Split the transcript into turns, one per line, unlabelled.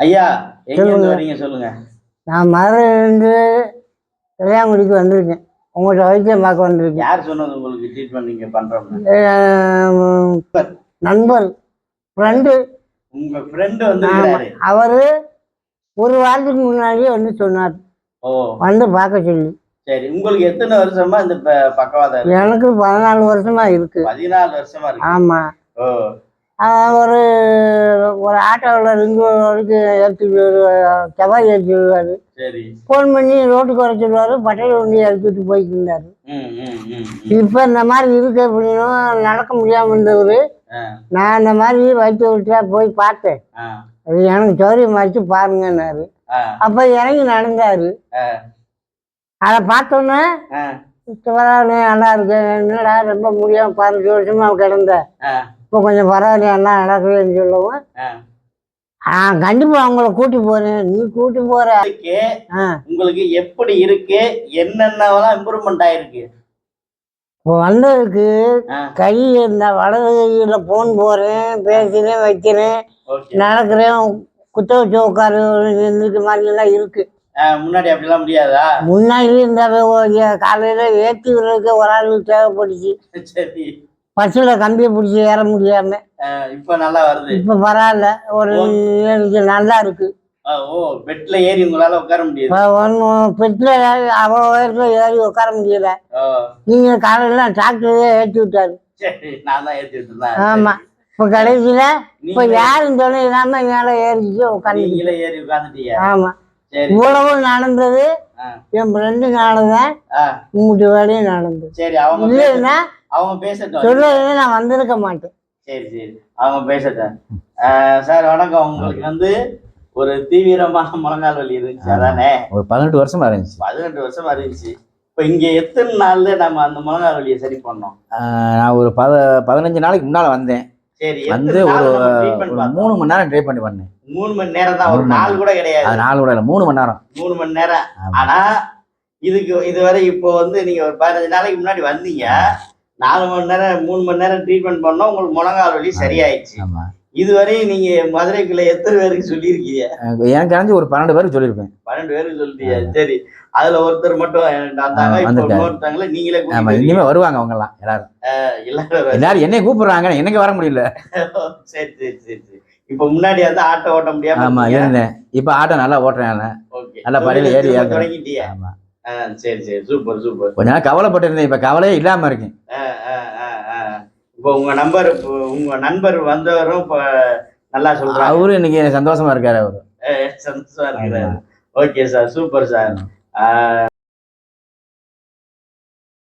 ஐயா எங்க. வரீங்க சொல்லுங்க.
நான் மதுரையிலேருந்து கல்யாணகுடிக்கு வந்திருக்கேன். உங்கள்கிட்ட வைத்தியம் பார்க்க வந்திருக்கேன்.
யார் சொன்னது உங்களுக்கு ட்ரீட்மெண்ட் நீங்க பண்றோம்னு?
அஹ் நண்பர். ஃப்ரெண்டு
உங்க ஃப்ரெண்டு வந்திருக்கிறாரு.
அவர் ஒரு வாரத்துக்கு முன்னாடியே வந்து சொன்னார்.
ஓ.
வந்து பார்க்க சொல்லி.
சரி உங்களுக்கு எத்தனை வருஷமா இந்த பக்கவாதம்
எனக்கு பதினாலு வருஷமா இருக்கு.
பதினாலு வருஷமா இருக்கு.
ஆமாம்
ஓ.
ஒரு ஒரு ஆட்டோவில் ரிங்கு வரைக்கும் ஏற்றி செவ்வாய் ஏற்றி விடுவார்.
சரி.
ஃபோன் பண்ணி ரோட்டுக்கு வர சொல்லுவார். பட்டையில்
ம் ம் ம்.
இப்போ இந்த மாதிரி இருக்கு அப்படின்னும் நடக்க முடியாமல் இருந்தவர் நான் இந்த மாதிரி வைத்திய விட்டா போய் பார்த்தேன். அது எனக்கு சௌரியமாச்சு பாருங்கன்னாரு.
ஆ,
அப்போ இறங்கி நடந்தாரு. அதை பார்த்தோன்னே நல்லா இருக்கு என்னடா ரொம்ப முடியாம பதினஞ்சு வருஷமா கிடந்த.
ஆ,
இப்போ கொஞ்சம் பரவாயில்ல என்ன நடக்குதுன்னு சொல்லவும்.
ஆ.
கண்டிப்பா அவங்கள கூட்டி போறேன். நீ கூட்டி போற.
உங்களுக்கு எப்படி இருக்கு? என்னென்னலாம் இம்ப்ரூவ்மெண்ட் ஆயிருக்கு?
இப்போ வந்ததுக்கு கை இந்த வலது கையில போன் போறேன் பேசுறேன் வைக்கிறேன். நடக்கிறேன். குத்த வச்சு உட்காரு இருந்துட்டு மாதிரி எல்லாம் இருக்கு
முன்னாடி அப்படிலாம் முடியாதா?
முன்னாடி இந்த காலையில ஏற்றி விடுறதுக்கு ஒரு ஆள் தேவைப்பட்டுச்சு
சரி.
பஸ்ஸில் கம்பியை பிடிச்சி ஏற முடியாம
இப்ப நல்லா வருது.
இப்போ பரவாயில்ல. ஒரு எனக்கு நல்லா இருக்கு.
ஆ, ஓ பெட்ல ஏறி உங்களால உட்கார முடியுது.
ஒன்றும் பெட்டில் அவ்வளோ உயரத்தில் ஏறி உட்கார முடியல.
ஓ
நீங்கள் காலையில டாக்டரே ஏற்றி விட்டாரு.
நான் தான் ஏற்றி விட்டுருந்தேன்.
ஆமா. இப்போ கடைசியில் இப்போ யாரும் துணை மேலே ஏறிச்சு உட்காந்து
ஏறி உட்காந்துட்டீங்க
ஆமா.
சரி.
இவ்வளவு நடந்தது. என் ஃப்ரெண்டு நடந்தேன்
ஆ,
மூட்டு வேலையும் நடந்தது.
சரி அவங்க பேச-
இல்லைன்னா
அவங்க பேசட்டும்.
சொல்றது நான் வந்திருக்க மாட்டேன்.
சரி சரி. அவங்க பேசட்டும். ஆ, சார் வணக்கம். உங்களுக்கு வந்து ஒரு தீவிரமான முழங்கால் வலி இருந்துச்சு. அதானே?
ஒரு பதினெட்டு வருஷமா இருந்துச்சு.
பதினெட்டு வருஷமா இருந்துச்சு. இப்ப இங்க எத்தனை நாள்ல நம்ம அந்த முழங்கால் வலியை சரி பண்ணோம்?
ஆஹ் நான் ஒரு பத பதினஞ்சு நாளைக்கு முன்னால வந்தேன். வந்து ஒரு
நாள்?
மூணு மணி நேரம் ட்ரை பண்ணி பண்ணேன்
மூணு மணி நேரம் தான் ஒரு நாள் கூட கிடையாது.
நாலு கூட இல்லை மூணு மணி நேரம்.
மூணு மணி நேரம். ஆனா இதுக்கு இதுவரை இப்போ வந்து நீங்க ஒரு பதினஞ்சு நாளைக்கு முன்னாடி வந்தீங்க. நாலு மணி நேரம் மூணு மணி நேரம் ட்ரீட்மெண்ட் பண்ணோம் உங்களுக்கு முழங்கால் வலி சரியாயிடுச்சு.
ஆமா
இதுவரை நீங்க மதுரைக்குள்ள எத்தனை பேருக்கு சொல்லியிருக்கீங்க?
எனக்கு தெரிஞ்சு ஒரு பன்னெண்டு பேருக்கு சொல்லியிருப்பேன்.
பன்னெண்டு பேருக்கு சொல்லிட்டீங்க. சரி. அதுல ஒருத்தர் மட்டும் நீங்களே
இனிமே வருவாங்க அவங்க எல்லாம் எல்லாரும்
எல்லாரும்
எல்லாரும் என்னைய கூப்பிடுறாங்க எனக்கு வர முடியல.
சரி சரி சரி சரி. இப்போ முன்னாடி வந்து ஆட்டோ ஓட்ட முடியாம
ஆமா. இருந்தேன். இப்ப ஆட்டோ நல்லா ஓட்டுறேன் நல்லா படியில ஏறி.
தொடங்கிட்டியா?
ஆமா.
சரி சரி. Super super.
கொஞ்ச நாள் கவலைப்பட்டு இருந்தேன் இப்ப கவலையே இல்லாம இருக்கேன்.
இப்போ உங்க நம்பர் உங்க நண்பர் வந்தவரும் இப்போ நல்லா சொல்றாங்க
அவரு இன்னைக்கு சந்தோஷமா இருக்காரு அவரு.
சந்தோஷமா இருக்கிறாரு. Okay sir super sir.